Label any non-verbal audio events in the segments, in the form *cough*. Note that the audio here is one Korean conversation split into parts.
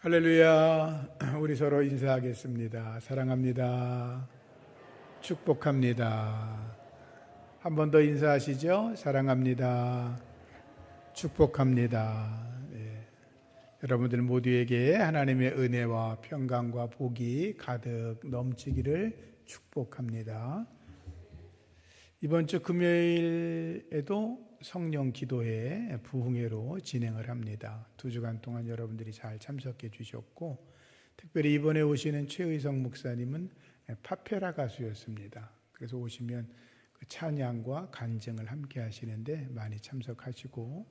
할렐루야. 우리 서로 인사하겠습니다. 사랑합니다. 축복합니다. 한 번 더 인사하시죠. 사랑합니다. 축복합니다. 네. 여러분들 모두에게 하나님의 은혜와 평강과 복이 가득 넘치기를 축복합니다. 이번 주 금요일에도 성령 기도회 부흥회로 진행을 합니다. 두 주간 동안 여러분들이 잘 참석해 주셨고 특별히 이번에 오시는 최의성 목사님은 파페라 가수였습니다. 그래서 오시면 그 찬양과 간증을 함께 하시는데 많이 참석하시고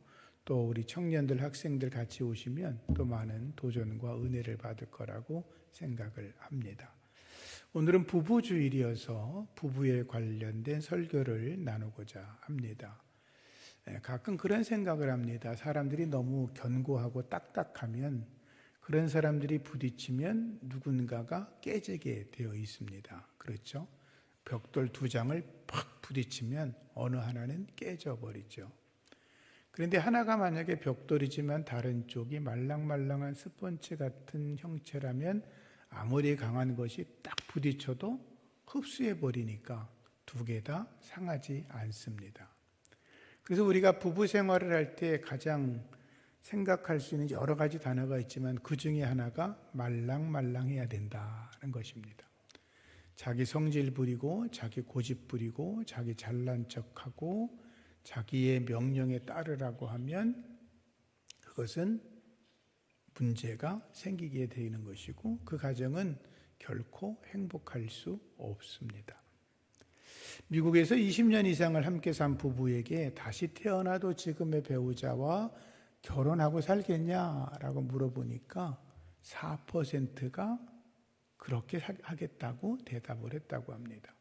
또 우리 청년들 학생들 같이 오시면 또 많은 도전과 은혜를 받을 거라고 생각을 합니다. 오늘은 부부 주일이어서 부부에 관련된 설교를 나누고자 합니다. 예, 가끔 그런 생각을 합니다. 사람들이 너무 견고하고 딱딱하면 그런 사람들이 부딪히면 누군가가 깨지게 되어 있습니다. 그렇죠? 벽돌 두 장을 팍 부딪히면 어느 하나는 깨져 버리죠. 그런데 하나가 만약에 벽돌이지만 다른 쪽이 말랑말랑한 스펀지 같은 형체라면 아무리 강한 것이 딱 부딪혀도 흡수해 버리니까 두 개 다 상하지 않습니다. 그래서 우리가 부부 생활을 할 때 가장 생각할 수 있는 여러 가지 단어가 있지만 그 중에 하나가 말랑말랑해야 된다는 것입니다. 자기 성질 부리고 자기 고집 부리고 자기 잘난 척하고 자기의 명령에 따르라고 하면 그것은 문제가 생기게 되는 것이고 그 가정은 결코 행복할 수 없습니다. 미국에서 20년 이상을 함께 산 부부에게 다시 태어나도 지금의 배우자와 결혼하고 살겠냐라고 물어보니까 4%가 그렇게 하겠다고 대답을 했다고 합니다.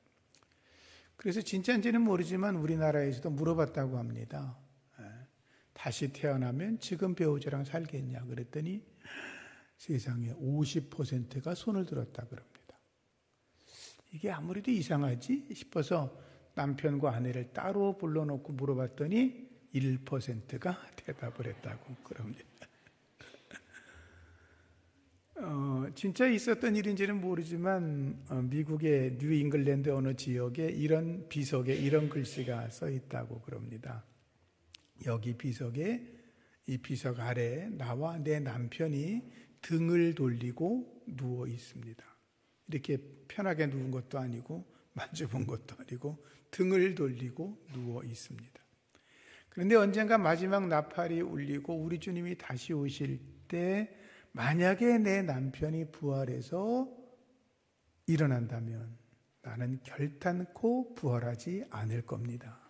그래서 진짜인지는 모르지만 우리나라에서도 물어봤다고 합니다. 예. 다시 태어나면 지금 배우자랑 살겠냐 그랬더니 세상에 50%가 손을 들었다 그럽니다. 이게 아무래도 이상하지 싶어서 남편과 아내를 따로 불러놓고 물어봤더니 1%가 *laughs* 대답을 했다고 그럽니다. *laughs* 어, 진짜 있었던 일인지는 모르지만 어, 미국의 뉴 잉글랜드 어느 지역에 이런 비석에 이런 글씨가 써 있다고 그럽니다. 여기 비석에 이 비석 아래 나와 내 남편이 등을 돌리고 누워 있습니다. 이렇게 편하게 누운 것도 아니고 만져본 것도 아니고 등을 돌리고 누워 있습니다. 그런데 언젠가 마지막 나팔이 울리고 우리 주님이 다시 오실 때 만약에 내 남편이 부활해서 일어난다면 나는 결단코 부활하지 않을 겁니다.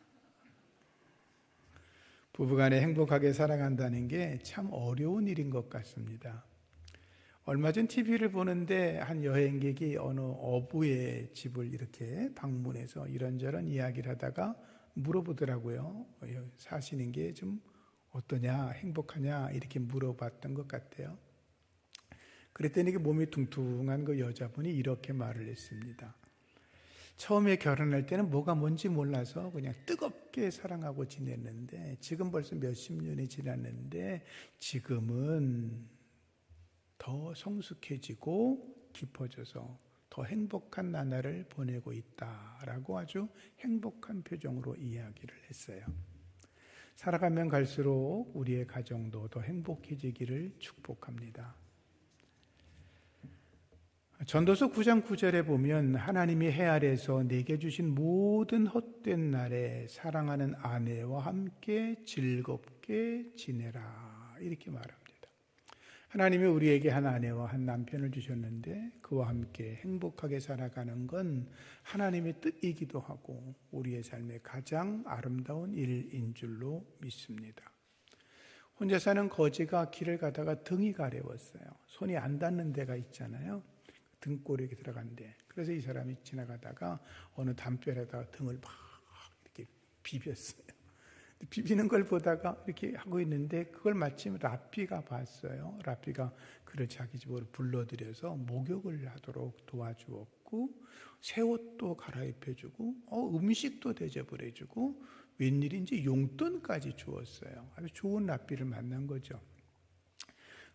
부부간에 행복하게 살아간다는 게 참 어려운 일인 것 같습니다. 얼마 전 TV를 보는데 한 여행객이 어느 어부의 집을 이렇게 방문해서 이런저런 이야기를 하다가 물어보더라고요. 사시는 게 좀 어떠냐, 행복하냐, 이렇게 물어봤던 것 같아요. 그랬더니 그 몸이 뚱뚱한 그 여자분이 이렇게 말을 했습니다. 처음에 결혼할 때는 뭐가 뭔지 몰라서 그냥 뜨겁게 사랑하고 지냈는데 지금 벌써 몇십 년이 지났는데 지금은 더 성숙해지고 깊어져서 더 행복한 나날을 보내고 있다라고 아주 행복한 표정으로 이야기를 했어요. 살아가면 갈수록 우리의 가정도 더 행복해지기를 축복합니다. 전도서 9장 9절에 보면 하나님이 해 아래서 내게 주신 모든 헛된 날에 사랑하는 아내와 함께 즐겁게 지내라 이렇게 말합니다. 하나님이 우리에게 한 아내와 한 남편을 주셨는데 그와 함께 행복하게 살아가는 건 하나님의 뜻이기도 하고 우리의 삶의 가장 아름다운 일인 줄로 믿습니다. 혼자 사는 거지가 길을 가다가 등이 가려웠어요. 손이 안 닿는 데가 있잖아요. 등골에 들어간데. 그래서 이 사람이 지나가다가 어느 담벼락에다가 등을 막 이렇게 비볐어요. 비비는 걸 보다가 이렇게 하고 있는데 그걸 마침 라피가 봤어요. 라피가 그를 자기 집으로 불러들여서 목욕을 하도록 도와주었고 새 옷도 갈아입혀주고 어, 음식도 대접을 해주고 웬일인지 용돈까지 주었어요. 아주 좋은 라피를 만난 거죠.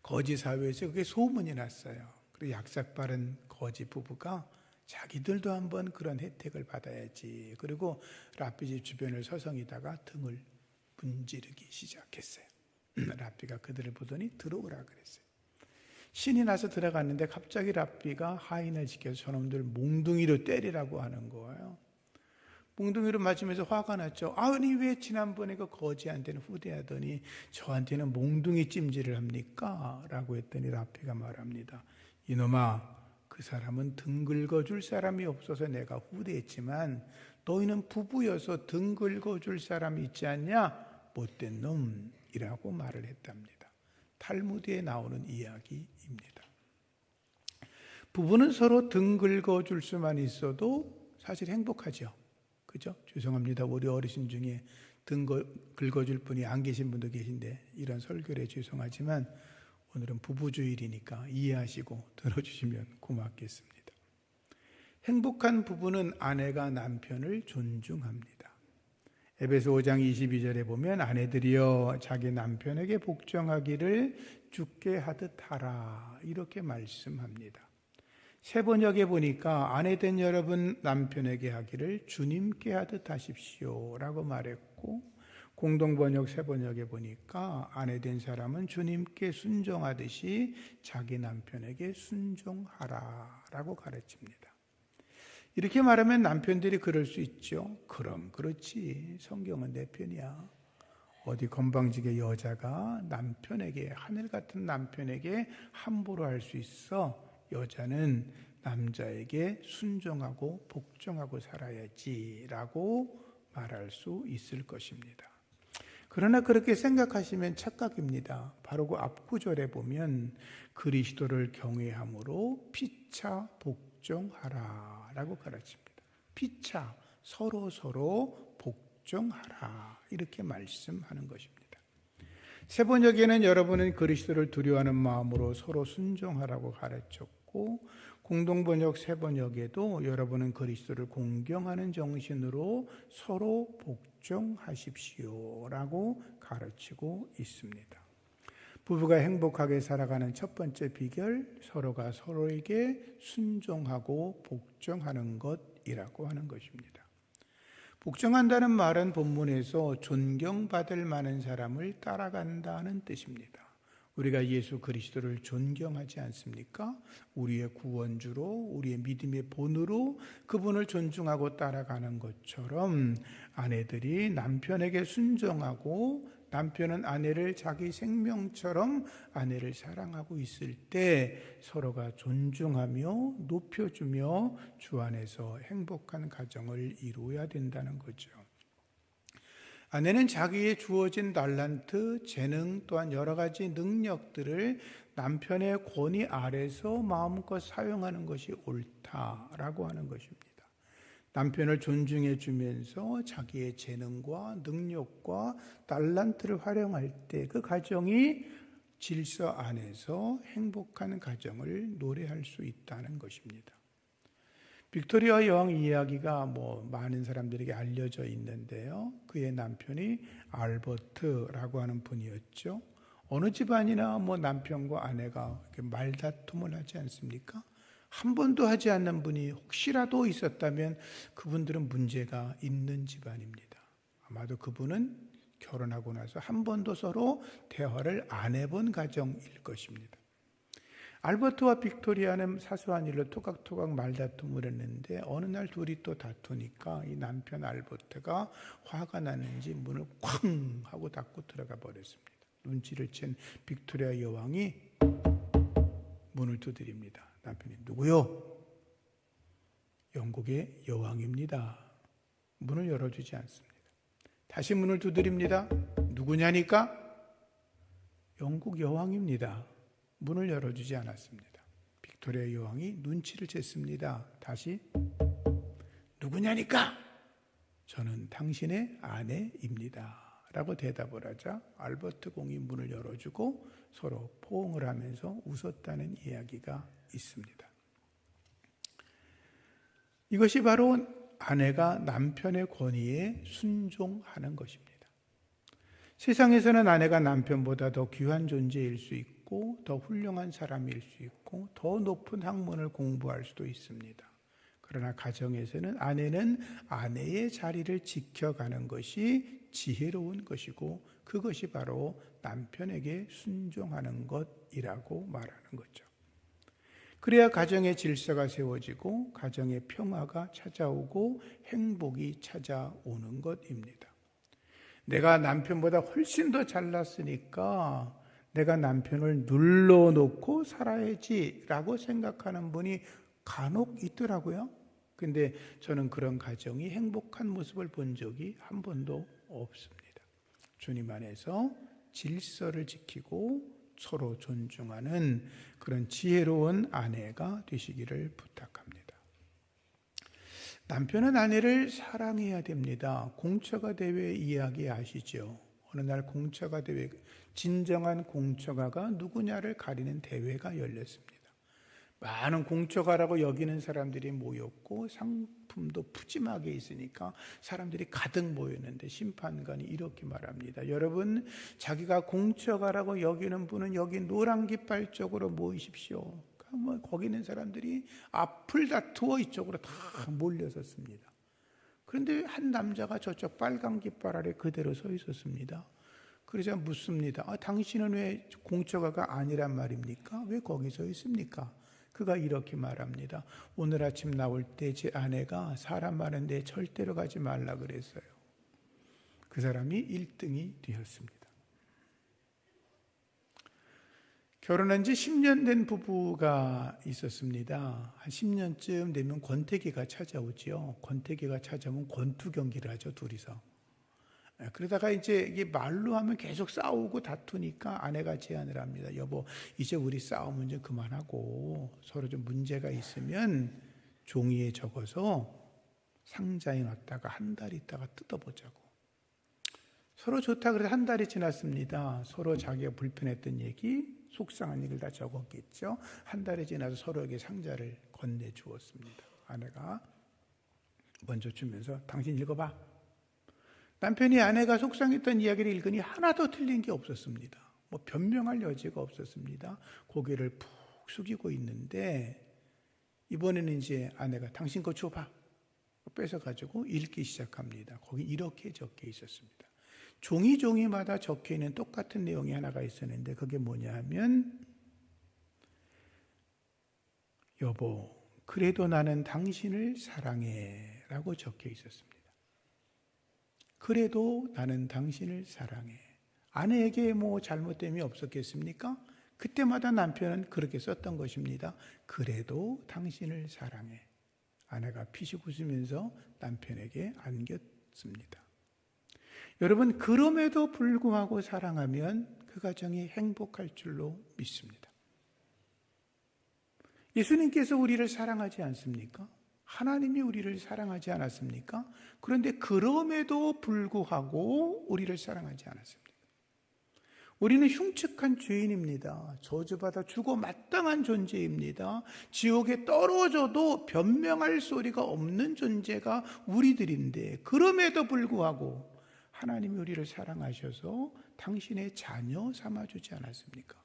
거지 사회에서 그게 소문이 났어요. 그리고 약삭 빠른 거지 부부가 자기들도 한번 그런 혜택을 받아야지. 그리고 라삐 집 주변을 서성이다가 등을 문지르기 시작했어요. *clears throat* 라삐가 그들을 보더니 들어오라 그랬어요. 신이 나서 들어갔는데 갑자기 라삐가 하인을 지켜서 저놈들 몽둥이로 때리라고 하는 거예요. 몽둥이로 맞으면서 화가 났죠. 아니 왜 지난번에 그 거지한테는 후대하더니 저한테는 몽둥이 찜질을 합니까? 라고 했더니 라피가 말합니다. 이놈아 그 사람은 등 긁어줄 사람이 없어서 내가 후대했지만 너희는 부부여서 등 긁어줄 사람이 있지 않냐? 못된 놈이라고 말을 했답니다. 탈무드에 나오는 이야기입니다. 부부는 서로 등 긁어줄 수만 있어도 사실 행복하죠. 그죠? 죄송합니다. 우리 어르신 중에 등 긁어줄 분이 안 계신 분도 계신데 이런 설교에 죄송하지만 오늘은 부부주일이니까 이해하시고 들어주시면 고맙겠습니다. 행복한 부부는 아내가 남편을 존중합니다. 에베소 5장 22절에 보면 아내들이여 자기 남편에게 복종하기를 죽게 하듯 하라 이렇게 말씀합니다. 세 번역에 보니까 아내 된 여러분 남편에게 하기를 주님께 하듯 하십시오라고 말했고 공동 번역 세 번역에 보니까 아내 된 사람은 주님께 순종하듯이 자기 남편에게 순종하라라고 가르칩니다. 이렇게 말하면 남편들이 그럴 수 있죠. 그럼 그렇지. 성경은 내 편이야. 어디 건방지게 여자가 남편에게 하늘 같은 남편에게 함부로 할 수 있어. 여자는 남자에게 순종하고 복종하고 살아야지라고 말할 수 있을 것입니다. 그러나 그렇게 생각하시면 착각입니다. 바로 그 앞구절에 보면 그리스도를 경외함으로 피차 복 종하라 라고 가르칩니다. 피차 서로 서로 복종하라 이렇게 말씀하는 것입니다. 세 번역에는 여러분은 그리스도를 두려워하는 마음으로 서로 순종하라고 가르쳤고 공동 번역 세 번역에도 여러분은 그리스도를 공경하는 정신으로 서로 복종하십시오라고 가르치고 있습니다. 부부가 행복하게 살아가는 첫 번째 비결 서로가 서로에게 순종하고 복종하는 것이라고 하는 것입니다. 복종한다는 말은 본문에서 존경받을 만한 사람을 따라간다는 뜻입니다. 우리가 예수 그리스도를 존경하지 않습니까? 우리의 구원주로, 우리의 믿음의 본으로 그분을 존중하고 따라가는 것처럼 아내들이 남편에게 순종하고 남편은 아내를 자기 생명처럼 아내를 사랑하고 있을 때 서로가 존중하며 높여주며 주 안에서 행복한 가정을 이루어야 된다는 거죠. 아내는 자기의 주어진 달란트, 재능 또한 여러 가지 능력들을 남편의 권위 아래서 마음껏 사용하는 것이 옳다라고 하는 것입니다. 남편을 존중해 주면서 자기의 재능과 능력과 달란트를 활용할 때 그 가정이 질서 안에서 행복한 가정을 노래할 수 있다는 것입니다. 빅토리아 여왕 이야기가 뭐 많은 사람들에게 알려져 있는데요. 그의 남편이 알버트라고 하는 분이었죠. 어느 집안이나 뭐 남편과 아내가 말다툼을 하지 않습니까? 한 번도 하지 않는 분이 혹시라도 있었다면 그분들은 문제가 있는 집안입니다. 아마도 그분은 결혼하고 나서 한 번도 서로 대화를 안 해본 가정일 것입니다. 알버트와 빅토리아는 사소한 일로 토각토각 말다툼을 했는데 어느 날 둘이 또 다투니까 이 남편 알버트가 화가 나는지 문을 쾅 하고 닫고 들어가 버렸습니다. 눈치를 챈 빅토리아 여왕이 문을 두드립니다. 남편이 누구요? 영국의 여왕입니다. 문을 열어주지 않습니다. 다시 문을 두드립니다. 누구냐니까? 영국 여왕입니다. 문을 열어주지 않았습니다. 빅토리아 여왕이 눈치를 챘습니다. 다시 누구냐니까? 저는 당신의 아내입니다. 라고 대답을 하자 알버트 공이 문을 열어주고 서로 포옹을 하면서 웃었다는 이야기가 있습니다. 이것이 바로 아내가 남편의 권위에 순종하는 것입니다. 세상에서는 아내가 남편보다 더 귀한 존재일 수 있고 더 훌륭한 사람일 수 있고 더 높은 학문을 공부할 수도 있습니다. 그러나 가정에서는 아내는 아내의 자리를 지켜가는 것이 지혜로운 것이고 그것이 바로 남편에게 순종하는 것이라고 말하는 거죠. 그래야 가정의 질서가 세워지고 가정의 평화가 찾아오고 행복이 찾아오는 것입니다. 내가 남편보다 훨씬 더 잘났으니까 내가 남편을 눌러놓고 살아야지라고 생각하는 분이 간혹 있더라고요. 근데 저는 그런 가정이 행복한 모습을 본 적이 한 번도 없습니다. 주님 안에서 질서를 지키고 서로 존중하는 그런 지혜로운 아내가 되시기를 부탁합니다. 남편은 아내를 사랑해야 됩니다. 공처가 대회 이야기 아시죠? 어느 날 공처가 대회, 진정한 공처가가 누구냐를 가리는 대회가 열렸습니다. 많은 공처가라고 여기는 사람들이 모였고 상품도 푸짐하게 있으니까 사람들이 가득 모였는데 심판관이 이렇게 말합니다. 여러분, 자기가 공처가라고 여기는 분은 여기 노란 깃발 쪽으로 모이십시오. 뭐 거기 있는 사람들이 앞을 다투어 이쪽으로 다 몰려섰습니다. 그런데 한 남자가 저쪽 빨간 깃발 아래 그대로 서 있었습니다. 그러자 묻습니다. 아, 당신은 왜 공처가가 아니란 말입니까? 왜 거기 서 있습니까? 그가 이렇게 말합니다. 오늘 아침 나올 때 제 아내가 사람 많은데 절대로 가지 말라 그랬어요. 그 사람이 1등이 되었습니다. 결혼한 지 10년 된 부부가 있었습니다. 한 10년쯤 되면 권태기가 찾아오지요. 권태기가 찾아오면 권투 경기를 하죠, 둘이서. 예, 그러다가 이제 이게 말로 하면 계속 싸우고 다투니까 아내가 제안을 합니다. 여보, 이제 우리 싸움은 좀 그만하고 서로 좀 문제가 있으면 종이에 적어서 상자에 넣었다가 한 달 있다가 뜯어보자고. 서로 좋다 그래서 한 달이 지났습니다. 서로 자기가 불편했던 얘기, 속상한 얘기를 다 적었겠죠. 한 달이 지나서 서로에게 상자를 건네 주었습니다. 아내가 먼저 주면서 당신 읽어봐. 남편이 아내가 속상했던 이야기를 읽으니 하나도 틀린 게 없었습니다. 뭐 변명할 여지가 없었습니다. 고개를 푹 숙이고 있는데 이번에는 이제 아내가 당신 거 줘봐. 뺏어 가지고 읽기 시작합니다. 거기 이렇게 적혀 있었습니다. 종이 종이마다 적혀 있는 똑같은 내용이 하나가 있었는데 그게 뭐냐 하면 여보, 그래도 나는 당신을 사랑해 라고 적혀 있었습니다. 그래도 나는 당신을 사랑해. 아내에게 뭐 잘못됨이 없었겠습니까? 그때마다 남편은 그렇게 썼던 것입니다. 그래도 당신을 사랑해. 아내가 피식 웃으면서 남편에게 안겼습니다. 여러분, 그럼에도 불구하고 사랑하면 그 가정이 행복할 줄로 믿습니다. 예수님께서 우리를 사랑하지 않습니까? 하나님이 우리를 사랑하지 않았습니까? 그런데 그럼에도 불구하고 우리를 사랑하지 않았습니다. 우리는 흉측한 죄인입니다. 저주받아 죽어 마땅한 존재입니다. 지옥에 떨어져도 변명할 소리가 없는 존재가 우리들인데, 그럼에도 불구하고 하나님이 우리를 사랑하셔서 당신의 자녀 삼아주지 않았습니까?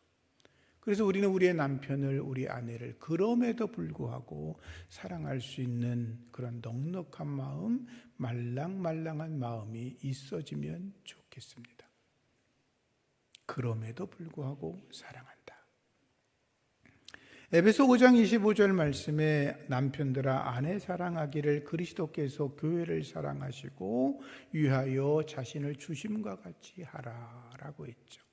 그래서 우리는 우리의 남편을, 우리 아내를 그럼에도 불구하고 사랑할 수 있는 그런 넉넉한 마음, 말랑말랑한 마음이 있어지면 좋겠습니다. 그럼에도 불구하고 사랑한다. 에베소 5장 25절 말씀에 남편들아 아내 사랑하기를 그리스도께서 교회를 사랑하시고 위하여 자신을 주심과 같이 하라라고 했죠.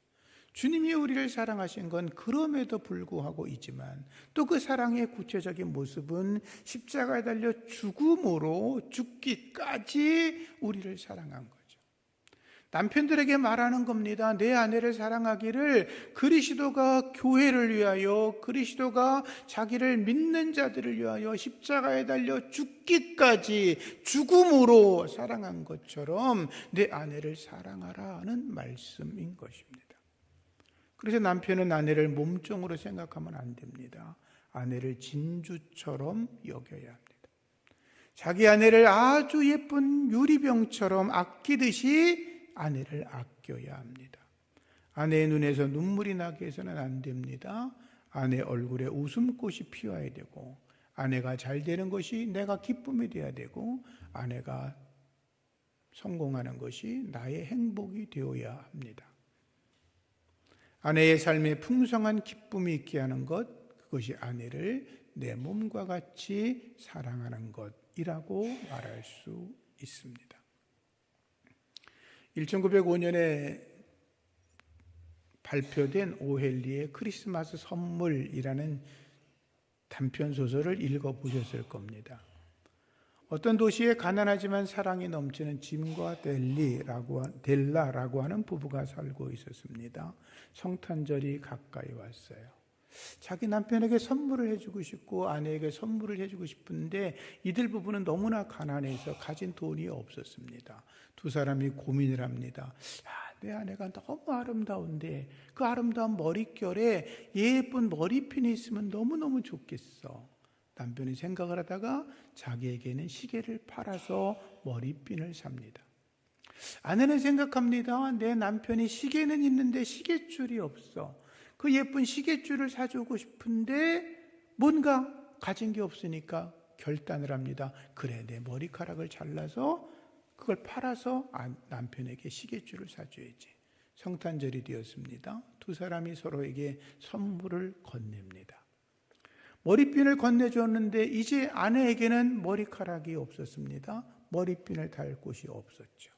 주님이 우리를 사랑하신 건 그럼에도 불구하고 이지만 또 그 사랑의 구체적인 모습은 십자가에 달려 죽음으로 죽기까지 우리를 사랑한 거예요. 남편들에게 말하는 겁니다. 내 아내를 사랑하기를 그리스도가 교회를 위하여 그리스도가 자기를 믿는 자들을 위하여 십자가에 달려 죽기까지 죽음으로 사랑한 것처럼 내 아내를 사랑하라는 말씀인 것입니다. 그래서 남편은 아내를 몸종으로 생각하면 안 됩니다. 아내를 진주처럼 여겨야 합니다. 자기 아내를 아주 예쁜 유리병처럼 아끼듯이 아내를 아껴야 합니다. 아내의 눈에서 눈물이 나게 해서는 안 됩니다. 아내 얼굴에 웃음꽃이 피어야 되고 아내가 잘 되는 것이 내가 기쁨이 되어야 되고 아내가 성공하는 것이 나의 행복이 되어야 합니다. 아내의 삶에 풍성한 기쁨이 있게 하는 것, 그것이 아내를 내 몸과 같이 사랑하는 것이라고 말할 수 있습니다. 1905년에 발표된 오헬리의 크리스마스 선물이라는 단편 소설을 읽어 보셨을 겁니다. 어떤 도시에 가난하지만 사랑이 넘치는 짐과 델리라고 델라라고 하는 부부가 살고 있었습니다. 성탄절이 가까이 왔어요. 자기 남편에게 선물을 해주고 싶고 아내에게 선물을 해주고 싶은데 이들 부부는 너무나 가난해서 가진 돈이 없었습니다. 두 사람이 고민을 합니다. 아, 내 아내가 너무 아름다운데 그 아름다운 머릿결에 예쁜 머리핀이 있으면 너무너무 좋겠어. 남편이 생각을 하다가 자기에게는 시계를 팔아서 머리핀을 삽니다. 아내는 생각합니다. 내 남편이 시계는 있는데 시계줄이 없어. 그 예쁜 시계줄을 사주고 싶은데 뭔가 가진 게 없으니까 결단을 합니다. 그래, 내 머리카락을 잘라서 그걸 팔아서 남편에게 시계줄을 사줘야지. 성탄절이 되었습니다. 두 사람이 서로에게 선물을 건넵니다. 머리핀을 건네줬는데 이제 아내에게는 머리카락이 없었습니다. 머리핀을 달 곳이 없었죠.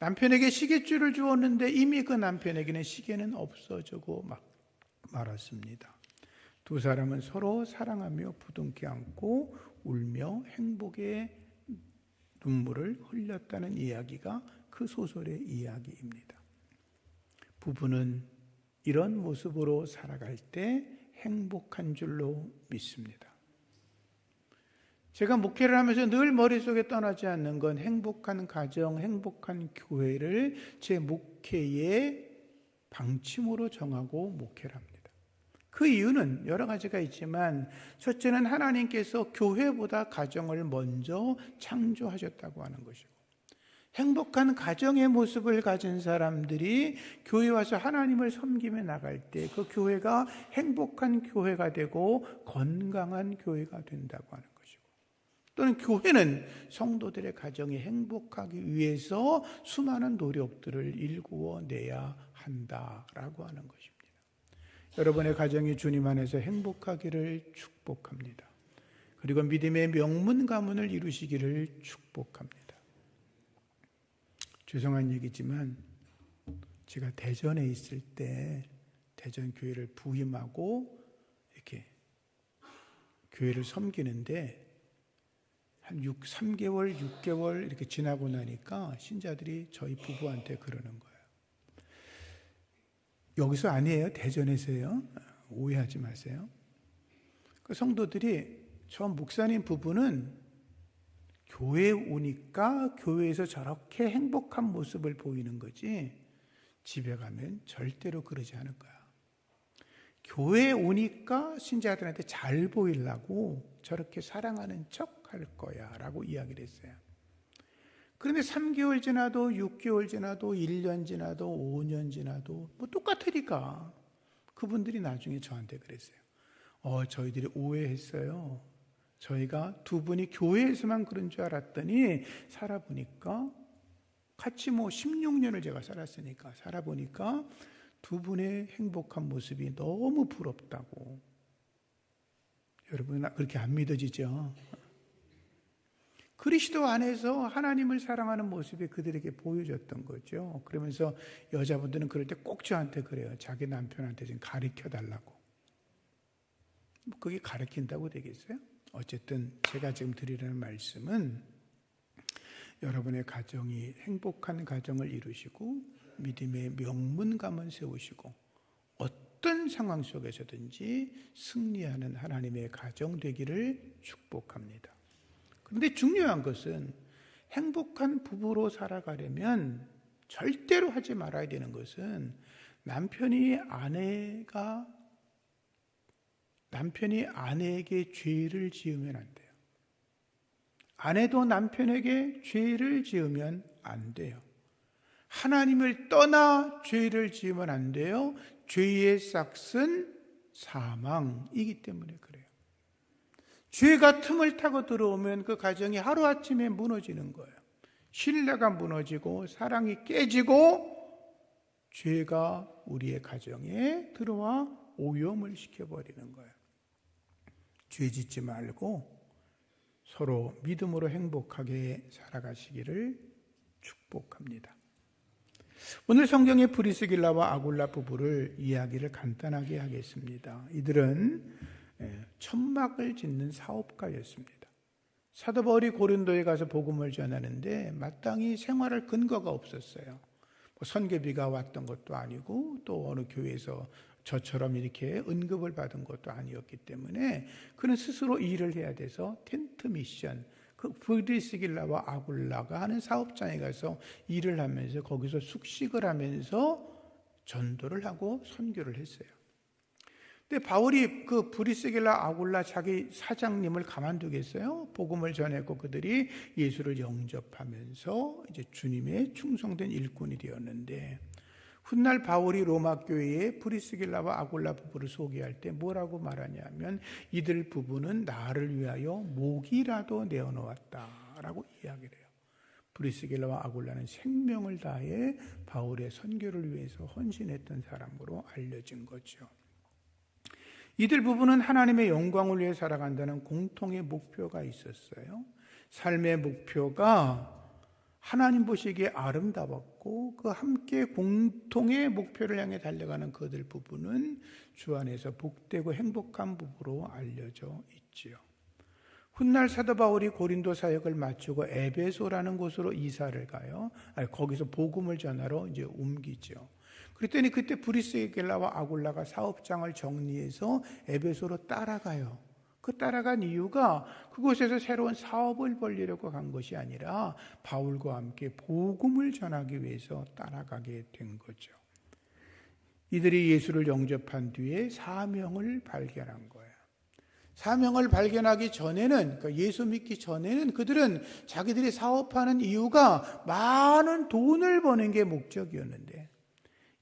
남편에게 시계줄을 주었는데 이미 그 남편에게는 시계는 없어지고 막 말았습니다. 두 사람은 서로 사랑하며 부둥켜 안고 울며 행복의 눈물을 흘렸다는 이야기가 그 소설의 이야기입니다. 부부는 이런 모습으로 살아갈 때 행복한 줄로 믿습니다. 제가 목회를 하면서 늘 머릿속에 떠나지 않는 건 행복한 가정, 행복한 교회를 제 목회의 방침으로 정하고 목회를 합니다. 그 이유는 여러 가지가 있지만 첫째는 하나님께서 교회보다 가정을 먼저 창조하셨다고 하는 것이고 행복한 가정의 모습을 가진 사람들이 교회 와서 하나님을 섬기며 나갈 때 그 교회가 행복한 교회가 되고 건강한 교회가 된다고 하는 것이고 또는 교회는 성도들의 가정이 행복하기 위해서 수많은 노력들을 일구어 내야 한다라고 하는 것입니다. 여러분의 가정이 주님 안에서 행복하기를 축복합니다. 그리고 믿음의 명문 가문을 이루시기를 축복합니다. 죄송한 얘기지만 제가 대전에 있을 때 대전 교회를 부임하고 이렇게 교회를 섬기는데 한 6, 3개월, 6개월 이렇게 지나고 나니까 신자들이 저희 부부한테 그러는 거예요. 여기서 아니에요. 대전에서요. 오해하지 마세요. 그 성도들이 저 목사님 부부는 교회에 오니까 교회에서 저렇게 행복한 모습을 보이는 거지 집에 가면 절대로 그러지 않을 거야. 교회에 오니까 신자들한테 잘 보이려고 저렇게 사랑하는 척 할 거야 라고 이야기를 했어요. 그런데 3개월 지나도 6개월 지나도 1년 지나도 5년 지나도 뭐 똑같으니까 그분들이 나중에 저한테 그랬어요. 어, 저희들이 오해했어요. 저희가 두 분이 교회에서만 그런 줄 알았더니 살아보니까 같이 뭐 16년을 제가 살았으니까 살아보니까 두 분의 행복한 모습이 너무 부럽다고. 여러분 그렇게 안 믿어지죠? 그리스도 안에서 하나님을 사랑하는 모습이 그들에게 보여졌던 거죠. 그러면서 여자분들은 그럴 때 꼭 저한테 그래요. 자기 남편한테 좀 가르쳐 달라고. 뭐 그게 가르친다고 되겠어요? 어쨌든 제가 지금 드리려는 말씀은 여러분의 가정이 행복한 가정을 이루시고 믿음의 명문감을 세우시고 어떤 상황 속에서든지 승리하는 하나님의 가정 되기를 축복합니다. 그런데 중요한 것은 행복한 부부로 살아가려면 절대로 하지 말아야 되는 것은 남편이 아내가 남편이 아내에게 죄를 지으면 안 돼요. 아내도 남편에게 죄를 지으면 안 돼요. 하나님을 떠나 죄를 지으면 안 돼요. 죄의 싹은 사망이기 때문에 그래요. 죄가 틈을 타고 들어오면 그 가정이 하루아침에 무너지는 거예요. 신뢰가 무너지고 사랑이 깨지고 죄가 우리의 가정에 들어와 오염을 시켜버리는 거예요. 죄 짓지 말고 서로 믿음으로 행복하게 살아가시기를 축복합니다. 오늘 성경의 브리스길라와 아굴라 부부를 이야기를 간단하게 하겠습니다. 이들은 예, 천막을 짓는 사업가였습니다. 사도 바울이 고린도에 가서 복음을 전하는데 마땅히 생활할 근거가 없었어요. 뭐 선교비가 왔던 것도 아니고 또 어느 교회에서 저처럼 이렇게 은급을 받은 것도 아니었기 때문에 그는 스스로 일을 해야 돼서 텐트 미션 그 브리스길라와 아굴라가 하는 사업장에 가서 일을 하면서 거기서 숙식을 하면서 전도를 하고 선교를 했어요. 근데 바울이 그 브리스길라 아굴라 자기 사장님을 가만두겠어요? 복음을 전했고 그들이 예수를 영접하면서 이제 주님의 충성된 일꾼이 되었는데 훗날 바울이 로마 교회에 브리스길라와 아굴라 부부를 소개할 때 뭐라고 말하냐면 이들 부부는 나를 위하여 목이라도 내어 놓았다라고 이야기를 해요. 브리스길라와 아굴라는 생명을 다해 바울의 선교를 위해서 헌신했던 사람으로 알려진 거죠. 이들 부부는 하나님의 영광을 위해 살아간다는 공통의 목표가 있었어요. 삶의 목표가 하나님 보시기에 아름다웠고 그 함께 공통의 목표를 향해 달려가는 그들 부부는 주 안에서 복되고 행복한 부부로 알려져 있지요. 훗날 사도 바울이 고린도 사역을 마치고 에베소라는 곳으로 이사를 가요. 아니, 거기서 복음을 전하러 이제 옮기죠. 그랬더니 그때 브리스겔라와 아굴라가 사업장을 정리해서 에베소로 따라가요. 그 따라간 이유가 그곳에서 새로운 사업을 벌리려고 간 것이 아니라 바울과 함께 복음을 전하기 위해서 따라가게 된 거죠. 이들이 예수를 영접한 뒤에 사명을 발견한 거예요. 사명을 발견하기 전에는 그러니까 예수 믿기 전에는 그들은 자기들이 사업하는 이유가 많은 돈을 버는 게 목적이었는데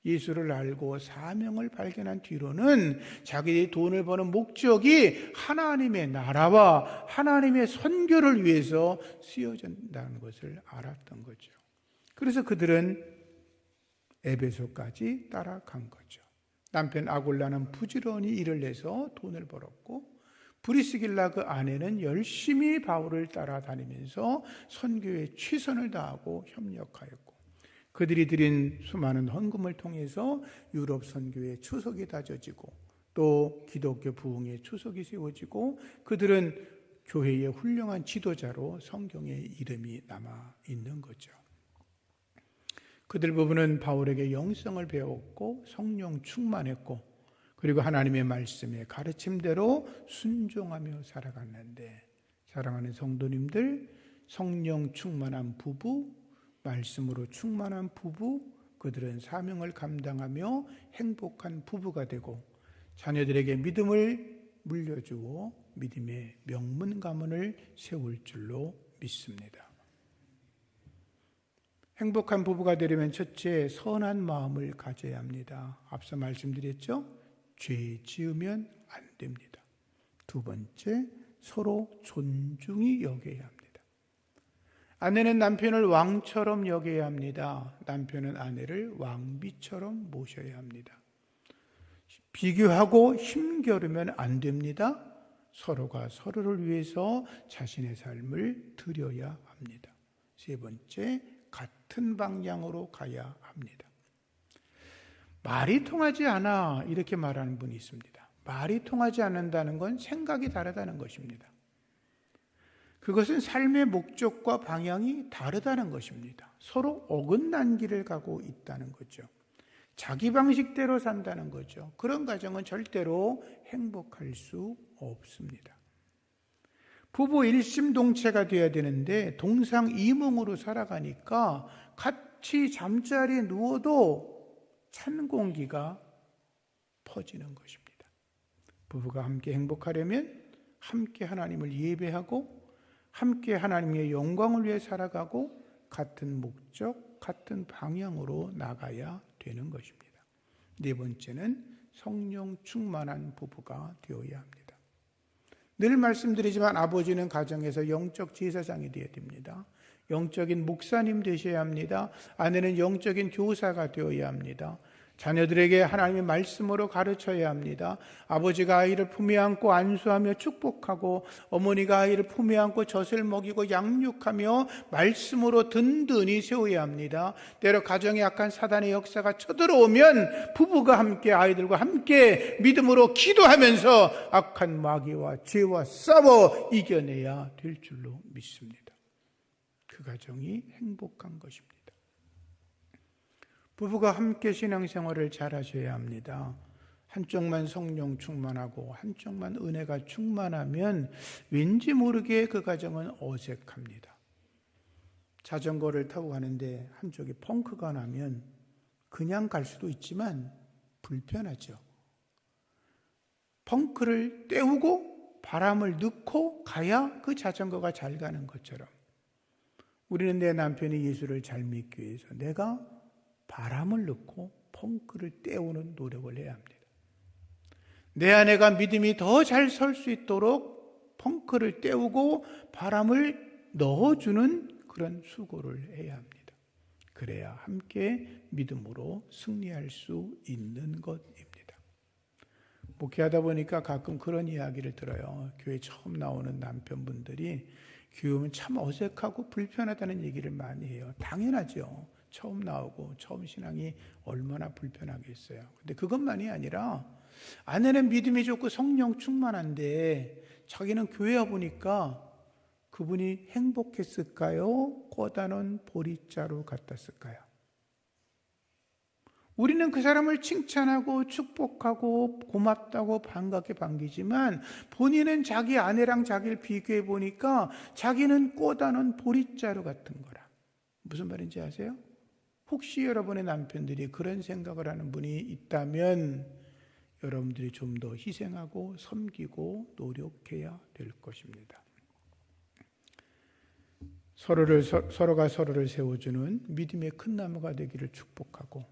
예수를 알고 사명을 발견한 뒤로는 자기들이 돈을 버는 목적이 하나님의 나라와 하나님의 선교를 위해서 쓰여진다는 것을 알았던 거죠. 그래서 그들은 에베소까지 따라간 거죠. 남편 아골라는 부지런히 일을 내서 돈을 벌었고 브리스길라 그 아내는 열심히 바울을 따라다니면서 선교에 최선을 다하고 협력하였고 그들이 드린 수많은 헌금을 통해서 유럽 선교의 추석이 다져지고 또 기독교 부흥의 추석이 세워지고 그들은 교회의 훌륭한 지도자로 성경의 이름이 남아 있는 거죠. 그들 부부는 바울에게 영성을 배웠고 성령 충만했고 그리고 하나님의 말씀에 가르침대로 순종하며 살아갔는데 사랑하는 성도님들 성령 충만한 부부 말씀으로 충만한 부부, 그들은 사명을 감당하며 행복한 부부가 되고 자녀들에게 믿음을 물려주어 믿음의 명문 가문을 세울 줄로 믿습니다. 행복한 부부가 되려면 첫째 선한 마음을 가져야 합니다. 앞서 말씀드렸죠? 죄 지으면 안 됩니다. 두 번째 서로 존중이 여겨야 합니다. 아내는 남편을 왕처럼 여겨야 합니다. 남편은 아내를 왕비처럼 모셔야 합니다. 비교하고 힘겨루면 안 됩니다. 서로가 서로를 위해서 자신의 삶을 드려야 합니다. 세 번째, 같은 방향으로 가야 합니다. 말이 통하지 않아 이렇게 말하는 분이 있습니다. 말이 통하지 않는다는 건 생각이 다르다는 것입니다. 그것은 삶의 목적과 방향이 다르다는 것입니다. 서로 어긋난 길을 가고 있다는 거죠. 자기 방식대로 산다는 거죠. 그런 가정은 절대로 행복할 수 없습니다. 부부 일심동체가 되어야 되는데 동상이몽으로 살아가니까 같이 잠자리에 누워도 찬 공기가 퍼지는 것입니다. 부부가 함께 행복하려면 함께 하나님을 예배하고 함께 하나님의 영광을 위해 살아가고 같은 목적, 같은 방향으로 나가야 되는 것입니다. 네 번째는 성령 충만한 부부가 되어야 합니다. 늘 말씀드리지만 아버지는 가정에서 영적 제사장이 되어야 됩니다. 영적인 목사님 되셔야 합니다. 아내는 영적인 교사가 되어야 합니다. 자녀들에게 하나님의 말씀으로 가르쳐야 합니다. 아버지가 아이를 품에 안고 안수하며 축복하고 어머니가 아이를 품에 안고 젖을 먹이고 양육하며 말씀으로 든든히 세워야 합니다. 때로 가정에 약한 사단의 역사가 쳐들어오면 부부가 함께 아이들과 함께 믿음으로 기도하면서 악한 마귀와 죄와 싸워 이겨내야 될 줄로 믿습니다. 그 가정이 행복한 것입니다. 부부가 함께 신앙생활을 잘 하셔야 합니다. 한쪽만 성령 충만하고 한쪽만 은혜가 충만하면 왠지 모르게 그 가정은 어색합니다. 자전거를 타고 가는데 한쪽이 펑크가 나면 그냥 갈 수도 있지만 불편하죠. 펑크를 때우고 바람을 넣고 가야 그 자전거가 잘 가는 것처럼 우리는 내 남편이 예수를 잘 믿기 위해서 내가 바람을 넣고 펑크를 때우는 노력을 해야 합니다. 내 아내가 믿음이 더 잘 설 수 있도록 펑크를 때우고 바람을 넣어주는 그런 수고를 해야 합니다. 그래야 함께 믿음으로 승리할 수 있는 것입니다. 목회하다 보니까 가끔 그런 이야기를 들어요. 교회 처음 나오는 남편분들이 교회 오면 참 어색하고 불편하다는 얘기를 많이 해요. 당연하죠. 처음 나오고 처음 신앙이 얼마나 불편하겠어요. 근데 그것만이 아니라 아내는 믿음이 좋고 성령 충만한데 자기는 교회 와 보니까 그분이 행복했을까요? 꼬다는 보리자루 같았을까요? 우리는 그 사람을 칭찬하고 축복하고 고맙다고 반갑게 반기지만 본인은 자기 아내랑 자기를 비교해 보니까 자기는 꼬다는 보리자루 같은 거라. 무슨 말인지 아세요? 혹시 여러분의 남편들이 그런 생각을 하는 분이 있다면 여러분들이 좀 더 희생하고 섬기고 노력해야 될 것입니다. 서로를 서 로가 서로를 세워주는 믿음의 큰 나무가 되기를 축복하고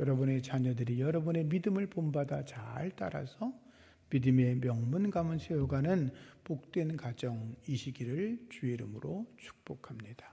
여러분의 자녀들이 여러분의 믿음을 본받아 잘 따라서 믿음의 명문 가문 세워가는 복된 가정이시기를 주의 이름으로 축복합니다.